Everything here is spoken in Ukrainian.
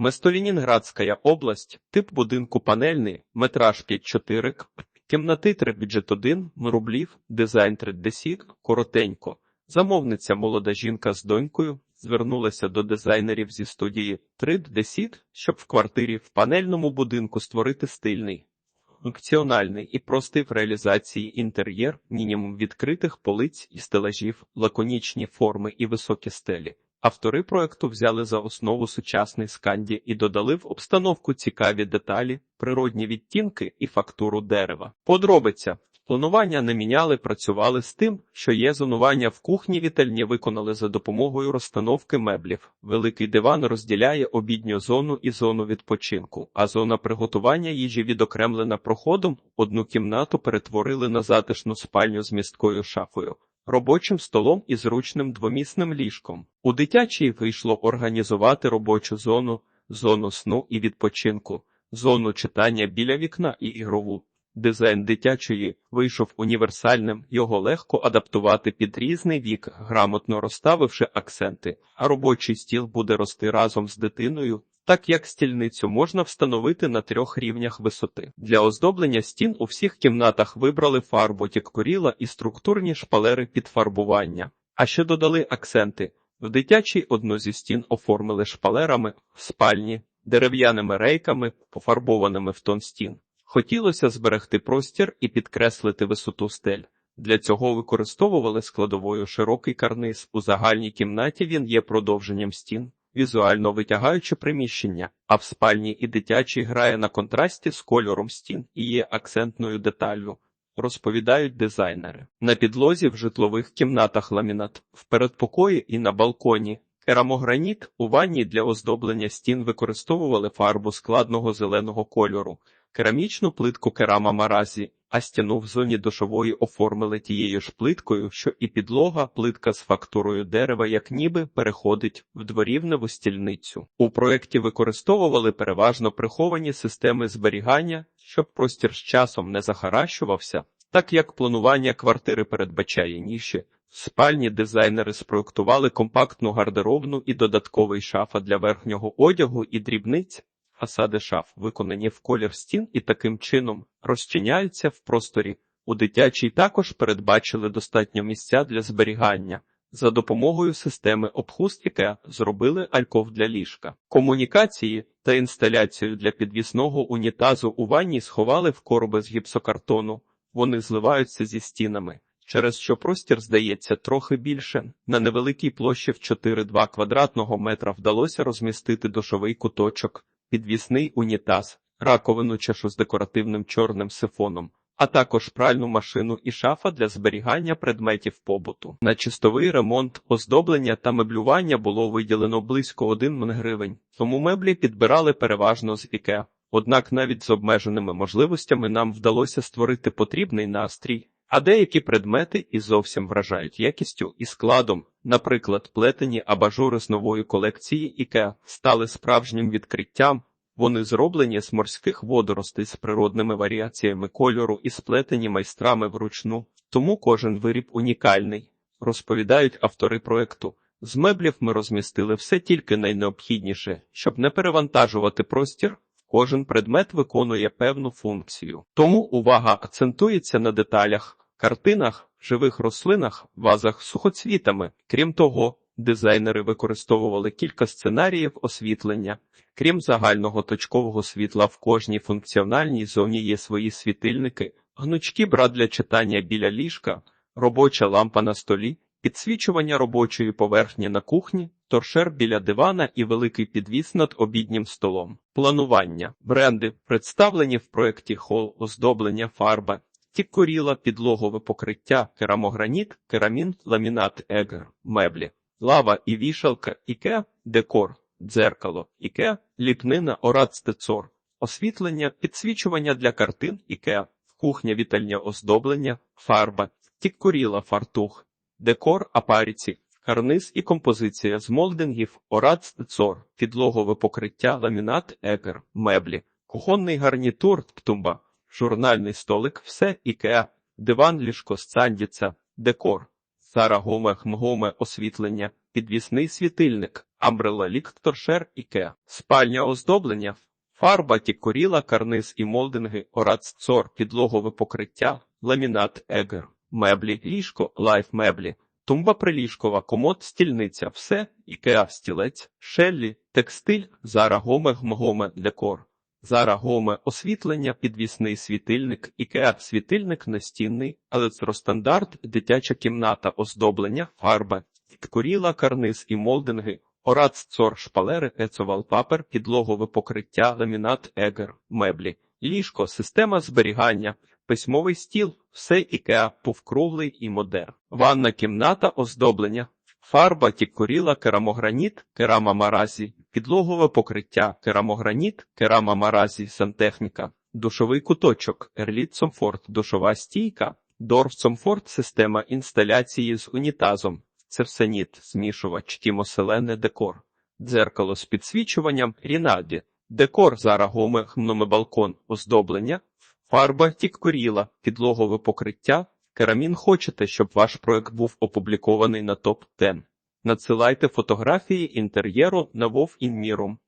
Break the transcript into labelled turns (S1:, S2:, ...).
S1: Местолінінградська область, тип будинку панельний, метраж 5-4, к, кімнати 3 бюджет 1, рублів, дизайн 3 коротенько. Замовниця молода жінка з донькою звернулася до дизайнерів зі студії 3 Десіт, щоб в квартирі в панельному будинку створити стильний, функціональний і простий в реалізації інтер'єр, мінімум відкритих полиць і стелажів, лаконічні форми і високі стелі. Автори проекту взяли за основу сучасний сканді і додали в обстановку цікаві деталі, природні відтінки і фактуру дерева. Подробиця. Планування не міняли, працювали з тим, що є зонування в кухні вітальні виконали за допомогою розстановки меблів. Великий диван розділяє обідню зону і зону відпочинку, а зона приготування їжі відокремлена проходом. Одну кімнату перетворили на затишну спальню з місткою шафою, робочим столом і зручним двомісним ліжком. У дитячій вийшло організувати робочу зону, зону сну і відпочинку, зону читання біля вікна і ігрову. Дизайн дитячої вийшов універсальним, його легко адаптувати під різний вік, грамотно розставивши акценти, а робочий стіл буде рости разом з дитиною, так як стільницю можна встановити на трьох рівнях висоти. Для оздоблення стін у всіх кімнатах вибрали фарбу тіккоріла і структурні шпалери під фарбування, а ще додали акценти. В дитячій одну зі стін оформили шпалерами, в спальні, дерев'яними рейками, пофарбованими в тон стін. Хотілося зберегти простір і підкреслити висоту стель. Для цього використовували складовою широкий карниз. У загальній кімнаті він є продовженням стін, візуально витягаючи приміщення, а в спальні і дитячій грає на контрасті з кольором стін і є акцентною деталлю. Розповідають дизайнери. На підлозі в житлових кімнатах ламінат, в передпокої і на балконі. Керамограніт у ванні для оздоблення стін використовували фарбу складного зеленого кольору керамічну плитку керама маразі, а стіну в зоні душової оформили тією ж плиткою, що і підлога, плитка з фактурою дерева, як ніби переходить в дворівневу стільницю. У проєкті використовували переважно приховані системи зберігання, щоб простір з часом не захаращувався, так як планування квартири передбачає ніші. Спальні дизайнери спроектували компактну гардеробну і додатковий шафа для верхнього одягу і дрібниць. Фасади шаф виконані в колір стін і таким чином розчиняються в просторі. У дитячій також передбачили достатньо місця для зберігання. За допомогою системи обхустіка зробили альков для ліжка. Комунікації та інсталяцію для підвісного унітазу у ванні сховали в короби з гіпсокартону. Вони зливаються зі стінами, через що простір здається трохи більше. На невеликій площі в 4-2 квадратного метра вдалося розмістити душовий куточок підвісний унітаз, раковину чашу з декоративним чорним сифоном, а також пральну машину і шафа для зберігання предметів побуту. На чистовий ремонт, оздоблення та меблювання було виділено близько 1 мн гривень, тому меблі підбирали переважно з Іке. Однак навіть з обмеженими можливостями нам вдалося створити потрібний настрій. А деякі предмети і зовсім вражають якістю і складом, наприклад, плетені абажури з нової колекції Іке стали справжнім відкриттям. Вони зроблені з морських водоростей з природними варіаціями кольору і сплетені майстрами вручну, тому кожен виріб унікальний, розповідають автори проекту. З меблів ми розмістили все тільки найнеобхідніше, щоб не перевантажувати простір. Кожен предмет виконує певну функцію. Тому увага акцентується на деталях, картинах, живих рослинах, вазах сухоцвітами. Крім того, дизайнери використовували кілька сценаріїв освітлення. Крім загального точкового світла, в кожній функціональній зоні є свої світильники, гнучки брат для читання біля ліжка, робоча лампа на столі, підсвічування робочої поверхні на кухні, торшер біля дивана і великий підвіс над обіднім столом. Планування. Бренди представлені в проєкті хол, оздоблення, фарба, тіккоріла, підлогове покриття, керамограніт, керамін, ламінат, егер, меблі, лава і вішалка, іке, декор, дзеркало, іке, ліпнина, орацтецор, освітлення, підсвічування для картин, іке, кухня, вітальня оздоблення, фарба, тіккоріла, фартух, декор, апаріці, карниз і композиція з молдингів, орацтецор, підлогове покриття, ламінат, егер, меблі, кухонний гарнітур, птумба, журнальний столик, все ікеа, диван, ліжко, сцандіця, декор, Зара Гоме Хмгоме освітлення, підвісний світильник, Амбрела Лікторшер Іке, спальня оздоблення, фарба тікоріла, карниз і молдинги, орац цор, підлогове покриття, ламінат егер, меблі, ліжко, лайф меблі, тумба приліжкова, комод, стільниця, все, ікеа, стілець, шеллі, текстиль, Зара Гоме Гмгоме декор. Зара Гоме освітлення, підвісний світильник, ікеа світильник настінний, електростандарт, дитяча кімната, оздоблення, фарба, підкоріла, карниз і молдинги, орац цор, шпалери, ецовалпапер, підлогове покриття, ламінат, егер, меблі, ліжко, система зберігання, письмовий стіл, все ікеа, повкруглий і модер. Ванна кімната, оздоблення, Фарба, тіккоріла, керамограніт, керама маразі, підлогове покриття, керамограніт, керама маразі, сантехніка, душовий куточок, ерліт Сомфорт, душова стійка, Дорф Сомфорт, система інсталяції з унітазом, цевсеніт, змішувач, тімоселене декор, дзеркало з підсвічуванням, рінаді, декор, зара гоме, балкон, оздоблення, фарба, тіккоріла, підлогове покриття, Керамін хочете, щоб ваш проект був опублікований на топ 10 Надсилайте фотографії інтер'єру на Вов Інмірум.